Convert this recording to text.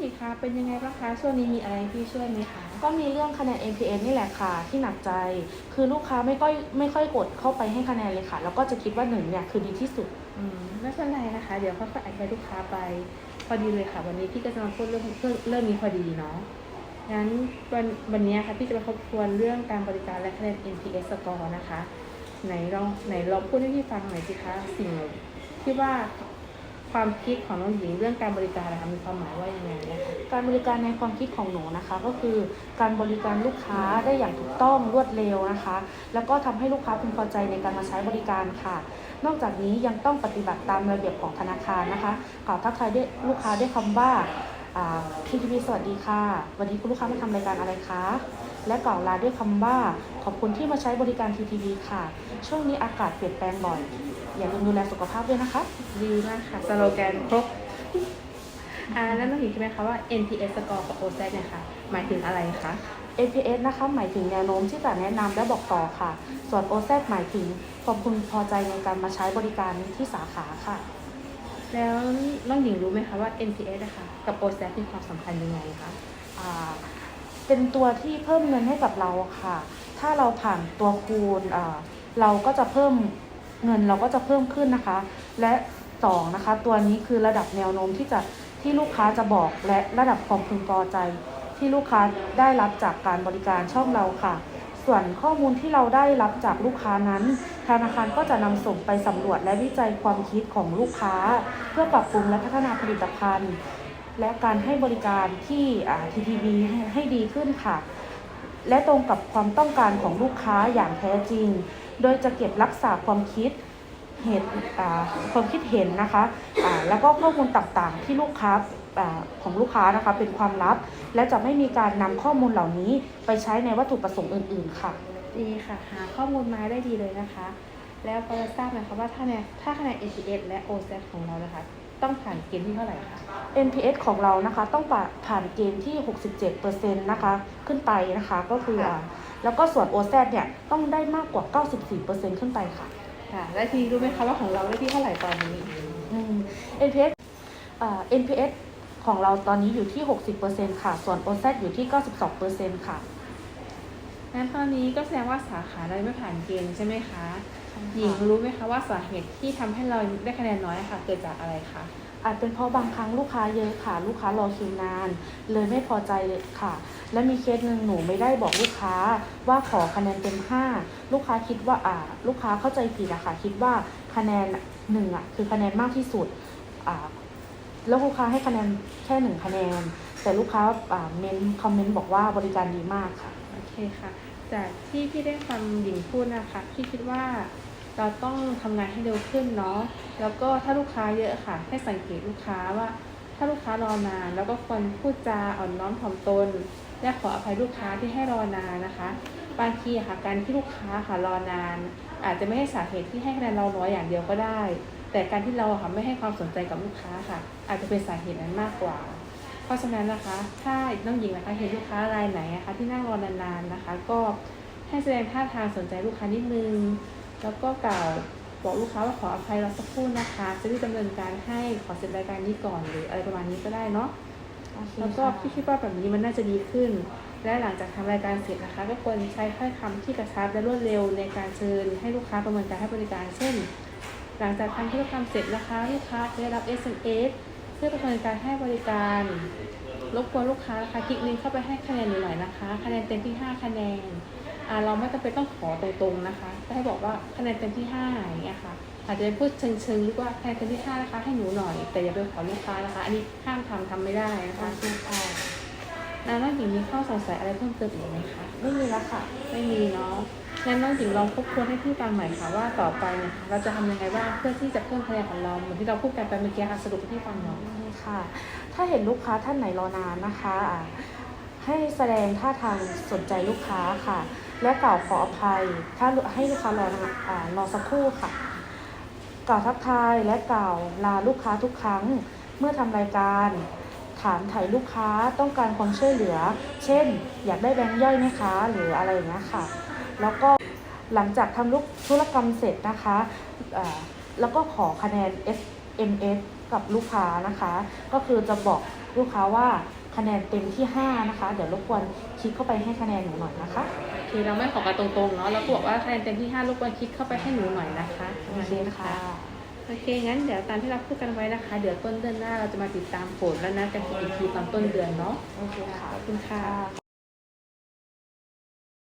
หญิงคะเป็นยังไงบ้างคะช่วงนี้มีอะไรให้พี่ช่วยไหมคะก็มีเรื่องคะแนน NPS นี่แหละค่ะที่หนักใจ คือลูกค้าไม่ค่อยไม่ค่อยกดเข้าไปให้คะแนนเลยค่ะ แล้วก็จะคิดว่าหนึ่งเนี่ยคือดีที่สุดอืมไม่เป็นไรนะคะ เดี๋ยวค่อยๆอธิบายลูกค้าไปพอดีเลยค่ะ วันนี้พี่ก็จะมาพูดเรื่องเรื่องเรื่องนี้พอดีเนาะงั้นวันวันนี้ค่ะพี่จะมาทบทวนเรื่องการบริการและคะแนน NPS score นะคะ ไหนลองไหนลองพูดให้พี่ฟังหน่อยสิคะสิ่งที่ว่า ความคิดของน้องหญิงเรื่องการบริการนะคะมีความหมายว่ายังไงนะคะการบริการในความคิดของหนูนะคะ ก็คือการบริการลูกค้าได้อย่างถูกต้องรวดเร็วนะคะ แล้วก็ทำให้ลูกค้าพึงพอใจในการมาใช้บริการค่ะ นอกจากนี้ยังต้องปฏิบัติตามระเบียบของธนาคารนะคะกล่าวทักทายด้วยลูกค้าด้วยคำว่าพีทีพีสวัสดีค่ะ วันนี้คุณลูกค้ามาทำรายการอะไรคะ และกล่าวลาด้วยคำว่า ขอบคุณที่มาใช้บริการ TTV ค่ะ ช่วงนี้อากาศเปลี่ยนแปลงบ่อย อย่าลืมดูแลสุขภาพด้วยนะคะ ดีมากค่ะสโลแกนครบ อ่าแล้วน้องหญิงคิดไหมคะว่า NPS score กับ OZ เนี่ยค่ะ หมายถึงอะไรคะ APS นะคะหมายถึงแนวโน้มที่จะแนะนำและบอกต่อค่ะ ส่วน OZ หมายถึงความพึงพอใจในการมาใช้บริการที่สาขาค่ะ แล้วน้องหญิงรู้ไหมคะว่า NPS นะคะกับ OZ มีความสำคัญยังไงคะ อ่า เป็นตัวที่เพิ่มเงินให้กับเราค่ะ ถ้าเราผ่านตัวคูณเราก็จะเพิ่มเงินเราก็จะเพิ่มขึ้นนะคะ และสองนะคะ ตัวนี้คือระดับแนวโน้มที่จะที่ลูกค้าจะบอกและระดับความพึงพอใจ ที่ลูกค้าได้รับจากการบริการช่องเราค่ะ ส่วนข้อมูลที่เราได้รับจากลูกค้านั้น ธนาคารก็จะนำส่งไปสำรวจและวิจัยความคิดของลูกค้า เพื่อปรับปรุงและพัฒนาผลิตภัณฑ์ และการให้บริการที่ TTV ให้ให้ดีขึ้นค่ะ และตรงกับความต้องการของลูกค้าอย่างแท้จริง โดยจะเก็บรักษาความคิดเหตุความคิดเห็นนะคะอ่าแล้วก็ข้อมูลต่างๆ ที่ลูกค้าอของลูกค้านะคะเป็นความลับ และจะไม่มีการนำข้อมูลเหล่านี้ไปใช้ในวัตถุประสงค์อื่น ๆ ค่ะ ดีค่ะ หาข้อมูลมาได้ดีเลยนะคะ แล้วพอจะทราบไหมคะว่าถ้าเนี่ยถ้าคะแนน NPS และ OZ ของเรานะคะ ต้องผ่านเกณฑ์ที่เท่าไหร่คะ NPS ของเรานะคะต้องผ่าผ่านเกณฑ์ที่ 67%นะคะขึ้นไปนะคะก็คืออ่าแล้วก็ส่วน OZ เนี่ยต้องได้มากกว่า 94%ขึ้นไปค่ะ ค่ะ และทีนี้รู้ไหมคะว่าของเราได้ที่เท่าไหร่ตอนนี้ อืม NPS อ่า NPS ของเราตอนนี้อยู่ที่ 60%ค่ะ ส่วน OZ อยู่ที่ 92%ค่ะ งั้นตอนนี้ก็แสดงว่าสาขาเราไม่ผ่านเกณฑ์ใช่ไหมคะ หญิงรู้ไหมคะว่าสาเหตุที่ทำให้เราได้คะแนนน้อยค่ะ เกิดจากอะไรคะอาจเป็นเพราะบางครั้งลูกค้าเยอะค่ะ ลูกค้ารอคิวนาน เลยไม่พอใจเลยค่ะ และมีเคสหนึ่งหนูไม่ได้บอกลูกค้าว่าขอคะแนนเต็ม5ลูกค้าคิดว่าอ่า ลูกค้าเข้าใจผิดอะค่ะ คิดว่าคะแนนหนึ่งอะคือคะแนนมากที่สุดอ่าแล้วลูกค้าให้คะแนนแค่หนึ่งคะแนน แต่ลูกค้าอ่าเมนคอมเมนต์บอกว่าบริการดีมากค่ะโอ เคค่ะ จากที่พี่ได้ฟังหญิงพูดนะคะพี่คิดว่าเราต้องทำงานให้เร็วขึ้นเนาะ แล้วก็ถ้าลูกค้าเยอะค่ะ ให้สังเกตลูกค้าว่า ถ้าลูกค้ารอนาน แล้วก็ควรพูดจาอ่อนน้อมถ่อมตน และขออภัยลูกค้าที่ให้รอนานนะคะ บางทีค่ะการที่ลูกค้าค่ะรอนาน อาจจะไม่ให้สาเหตุที่ให้คะแนนเราน้อยอย่างเดียวก็ได้ แต่การที่เราค่ะไม่ให้ความสนใจกับลูกค้าค่ะ อาจจะเป็นสาเหตุนั้นมากกว่า ราะฉะนั้นนะคะ ถ้าน้องหญิงนะคะเห็นลูกค้ารายไหนนะคะที่นั่งรอนานๆนะคะ ก็ให้แสดงท่าทางสนใจลูกค้านิดนึง แล้วก็กล่าวบอกลูกค้าว่าขออภัยเราสักครู่นะคะ จะรีบดำเนินการให้ขอเสร็จรายการนี้ก่อนหรืออะไรประมาณนี้ก็ได้เนาะแล้วก็พี่คิดว่าแบบนี้มันน่าจะดีขึ้น และหลังจากทำรายการเสร็จนะคะ ก็ควรใช้ถ้อยคำที่กระชับและรวดเร็วในการเชิญให้ลูกค้าประเมินการให้บริการ เช่น หลังจากทำธุรกรรมเสร็จนะคะ ลูกค้าจะได้รับ SMS เพื่อประเมินการให้บริการรบกวนลูกค้านะคะคลิกลิงก์เข้าไปให้คะแนนหน่อยนะคะ คะแนนเต็มที่ 5 คะแนนอ่าเราไม่จำเป็นต้องขอตรงๆนะคะก็ให้บอกว่าคะแนนเต็มที่5อย่างเงี้ยค่ะอาจจะเป็นพูดเชิงๆหรือว่าคะแนนเต็มที่5นะคะให้หนูหน่อย แต่อย่าไปขอลูกค้านะคะ อันนี้ห้ามทำทำไม่ได้นะคะโอเคค่ะแล้วน้องหญิงมีข้อสงสัยอะไรเพิ่มเติมอีกไหมคะไม่มีแล้วค่ะ ไม่มีเนาะ งั้นน้องหญิงลองทบทวนให้พี่ฟังใหม่ค่ะว่าต่อไปเนี่ยเราจะทำยังไงบ้างเพื่อที่จะเพิ่มคะแนนของเราเหมือนที่เราพูดกันไปเมื่อกี้ค่ะสรุปให้พี่ฟังหน่อย นี่ค่ะ ถ้าเห็นลูกค้าท่านไหนรอนานนะคะอ่าให้แสดงท่าทางสนใจลูกค้าค่ะ และกล่าวขออภัย ถ้าให้ลูกค้ารอนานอ่ารอสักครู่ค่ะ กล่าวทักทายและกล่าวลาลูกค้าทุกครั้ง เมื่อทำรายการ ถามถ่ายลูกค้าต้องการความช่วยเหลือ เช่น อยากได้แบงค์ย่อยไหมคะ หรืออะไรอย่างเงี้ยค่ะ แล้วก็หลังจากทำลูกธุรกรรมเสร็จนะคะอ่าแล้วก็ขอคะแนน SMS กับลูกค้านะคะ ก็คือจะบอกลูกค้าว่าคะแนนเต็มที่ 5 นะคะ เดี๋ยวรบกวนคลิกเข้าไปให้คะแนนหนูหน่อยนะคะคือเราไม่ขอกันตรงๆเนาะเราก็บอกว่าคะแนนเต็มที่5ลูกบอลคลิกเข้าไปให้หนูหน่อยนะคะโอเคค่ะโอเค งั้นเดี๋ยวตามที่เราพูดกันไว้นะคะ เดี๋ยวต้นเดือนหน้าเราจะมาติดตามผลแล้วนะจะคิดอีกทีตอนต้นเดือนเนาะโอเคค่ะขอบคุณค่ะข